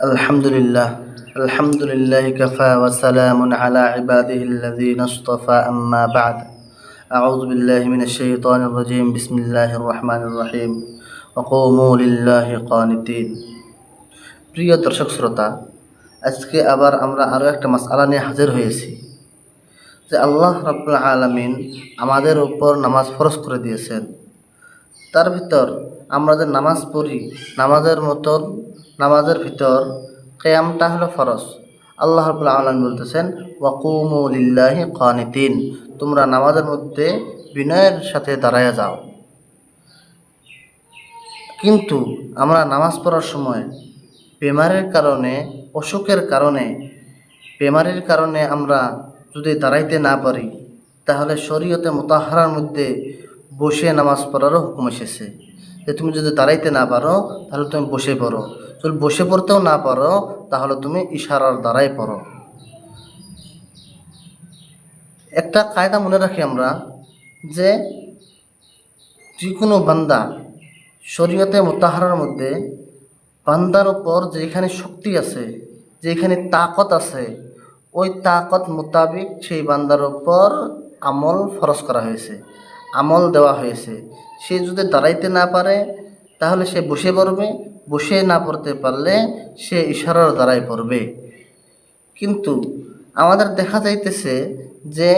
الحمد لله الحمد لله كفى وسلام على عباده الذين اصطفى أما بعد أعوذ بالله من الشيطان الرجيم بسم الله الرحمن الرحيم وقوموا لله قانتين প্রিয় দর্শক শ্রোতা আজকে আবার আমরা আরও একটা মাসআলা নিয়ে হাজির হয়েছি যে আল্লাহ রাব্বুল আলামিন আমাদের উপর নামাজ ফরজ করে দিয়েছেন তার ভিতর আমরা যে নামাজ পড়ি নামাজের মতন নামাজের ভিতর কেয়ামটা হলো ফরজ। আল্লাহ রাব্বুল আলামিন বলতেছেন, ওয়াকুমু লিল্লাহি কানিতিন তোমরা নামাজের মধ্যে বিনয়ের সাথে দাঁড়ায়া যাও। কিন্তু আমরা নামাজ পড়ার সময় বেমারের কারণে, অসুখের কারণে, বেমারির কারণে আমরা যদি দাঁড়াইতে না পারি, তাহলে শরীয়তে মোতাহারার মধ্যে বসে নামাজ পড়ারও হুকুম এসেছে। যে তুমি যদি দাঁড়াইতে না পারো, তাহলে তুমি বসে পড়ো। যদি বসে পড়তেও না পারো, তাহলে তুমি ইশারার দ্বারাই পড়ো। একটা কায়দা মনে রাখি আমরা যে যে কোনো বান্দা শরীয়তে মোতাহারার মধ্যে বান্দার উপর যেখানে শক্তি আছে, যেখানে তাকত আছে, ওই তাকত মোতাবিক সেই বান্দার উপর আমল ফরজ করা হয়েছে। আমল দেওয়া হয়েছে। সে যদি দাঁড়াইতে না পারে, তাহলে সে বসে পড়বে। বসে না পড়তে পারলে সে ইশারার দ্বারাই পড়বে। কিন্তু আমাদের দেখা যাইতেছে যে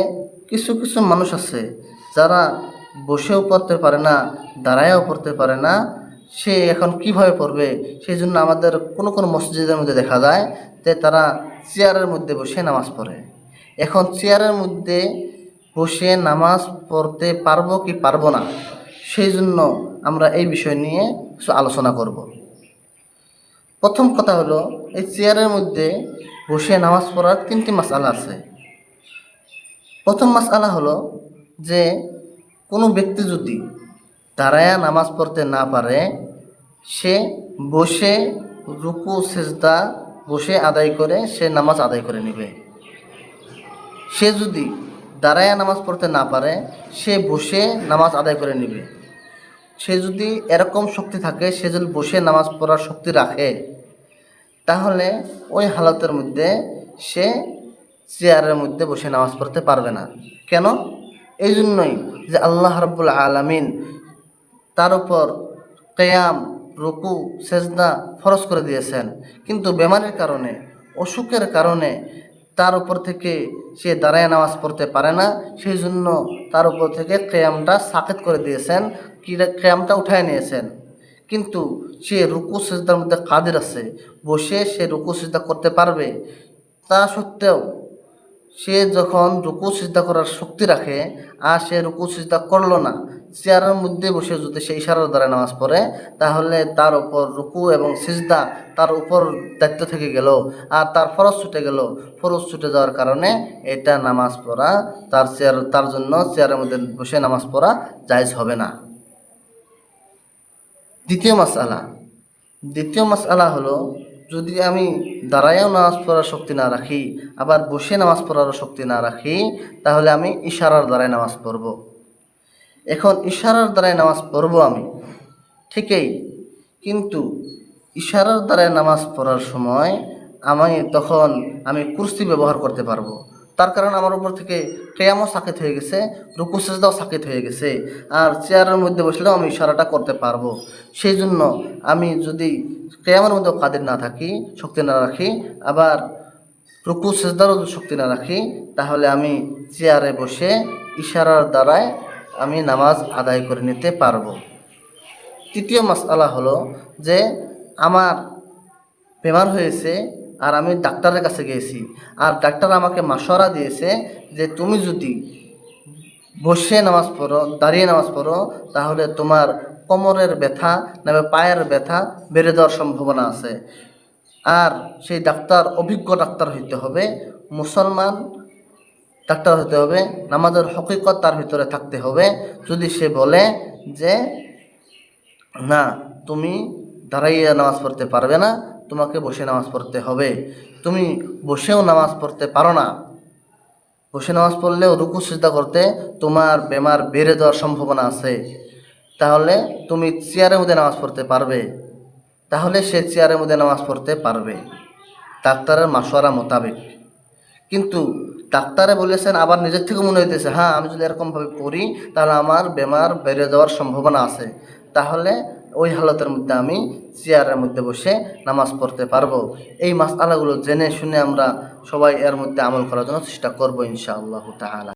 কিছু কিছু মানুষ আছে, যারা বসেও পড়তে পারে না, দাঁড়ায়ও পড়তে পারে না। সে এখন কীভাবে পড়বে? সেই জন্য আমাদের কোনো কোনো মসজিদের মধ্যে দেখা যায় যে তারা চেয়ারের মধ্যে বসে নামাজ পড়ে। এখন চেয়ারের মধ্যে বসে নামাজ পড়তে পারব কি পারব না? সেই জন্য আমরা এই বিষয় নিয়ে কিছু আলোচনা করব। প্রথম কথা হলো, এই চেয়ারের মধ্যে বসে নামাজ পড়ার তিনটি মাসালা আছে। প্রথম মাসালা হলো যে, কোনো ব্যক্তি যদি দাঁড়ায়া নামাজ পড়তে না পারে, সে বসে রুকু, সেজদা বসে আদায় করে সে নামাজ আদায় করে নেবে। সে যদি দাঁড়ায়া নামাজ পড়তে না পারে, সে বসে নামাজ আদায় করে নেবে। সে যদি এরকম শক্তি থাকে, সে যদি বসে নামাজ পড়ার শক্তি রাখে, তাহলে ওই হালতের মধ্যে সে চেয়ারের মধ্যে বসে নামাজ পড়তে পারবে না। কেন? এই জন্যই যে আল্লাহ রব্বুল আলমিন তার উপর কেয়াম রুকু, সেজদা ফরজ করে দিয়েছেন। কিন্তু বেমারের কারণে, অসুখের কারণে তার উপর থেকে সে দাঁড়ায় নামাজ পড়তে পারে না, সেই জন্য তার উপর থেকে ক্যামটা সাকেত করে দিয়েছেন ক্যামটা উঠায় নিয়েছেন। কিন্তু সে রুকু, সেজদার মধ্যে কাদের আছে? বসে সে রুকু, সেজদা করতে পারবে? তা সত্ত্বেও সে যখন রুকু সিজদা করার শক্তি রাখে, আর সে রুকু সিজদা করল না, চেয়ারের মধ্যে বসে যদি সে ইশারার দ্বারা নামাজ পড়ে, তাহলে তার উপর রুকু এবং সিজদা তার উপর দায়িত্ব থেকে গেল, আর তার ফরজ ছুটে গেল। ফরজ ছুটে যাওয়ার কারণে এটা নামাজ পড়া, তার চেয়ার, তার জন্য চেয়ারের মধ্যে বসে নামাজ পড়া জায়জ হবে না। দ্বিতীয় মাস মাসালা দ্বিতীয় মাস মাসালা হলো যদি আমি দাঁড়ায়ও নামাজ পড়ার শক্তি না রাখি, আবার বসে নামাজ পড়ারও শক্তি না রাখি, তাহলে আমি ইশারার দ্বারাই নামাজ পড়ব। এখন ইশারার দ্বারাই নামাজ পড়ব আমি, ঠিকই, কিন্তু ইশারার দ্বারাই নামাজ পড়ার সময় আমি তখন আমি কুর্সি ব্যবহার করতে পারব। তার কারণ আমার উপর থেকে কেয়ামও সাকিত হয়ে গেছে, রুকু সেজদাও সাকিত হয়ে গেছে, আর চেয়ারের মধ্যে বসলেও আমি ইশারাটা করতে পারব। সেই জন্য আমি যদি কেয়ামের মধ্যেও কাদের না থাকি, শক্তি না রাখি, আবার রুকু সেজদারও শক্তি না রাখি, তাহলে আমি চেয়ারে বসে ইশারার দ্বারায় আমি নামাজ আদায় করে নিতে পারব। তৃতীয় মাসালা হলো যে আমার বেমার হয়েছে আর আমি ডাক্তারের কাছে গিয়েছি। আর ডাক্তার আমাকে মাসরা দিয়েছে যে তুমি যদি বসে নামাজ পড়ো, দাঁড়িয়ে নামাজ পড়ো, তাহলে তোমার কোমরের ব্যথা নামে পায়ের ব্যথা বেড়ে যাওয়ার সম্ভাবনা আছে। আর সেই ডাক্তার, অভিজ্ঞ ডাক্তার হইতে হবে। মুসলমান ডাক্তার হতে হবে। নামাজের হকিকত তার ভিতরে থাকতে হবে। যদি সে বলে যে, না, তুমি দাঁড়াইয়ে নামাজ পড়তে পারবে না, তোমাকে বসে নামাজ পড়তে হবে। তুমি বসেও নামাজ পড়তে পারো না। বসে নামাজ পড়লেও রুকু, সিজদা করতে তোমার বেমার বেড়ে যাওয়ার সম্ভাবনা আছে। তাহলে তুমি চেয়ারের মধ্যে নামাজ পড়তে পারবে। তাহলে সে চেয়ারের মধ্যে নামাজ পড়তে পারবে। ডাক্তারের মাসোয়ারা মোতাবেক। কিন্তু ডাক্তারে বলেছেন, আবার নিজের থেকে মনে হইতেছে হ্যাঁ আমি যদি এরকমভাবে পড়ি তাহলে আমার বেমার বেড়ে যাওয়ার সম্ভাবনা আছে। তাহলে ওই হালতের মধ্যে আমি চেয়ারের মধ্যে বসে নামাজ পড়তে পারব। এই মাসালাগুলো জেনে শুনে আমরা সবাই এর মধ্যে আমল করার জন্য চেষ্টা করব ইনশাআল্লাহ তাআলা।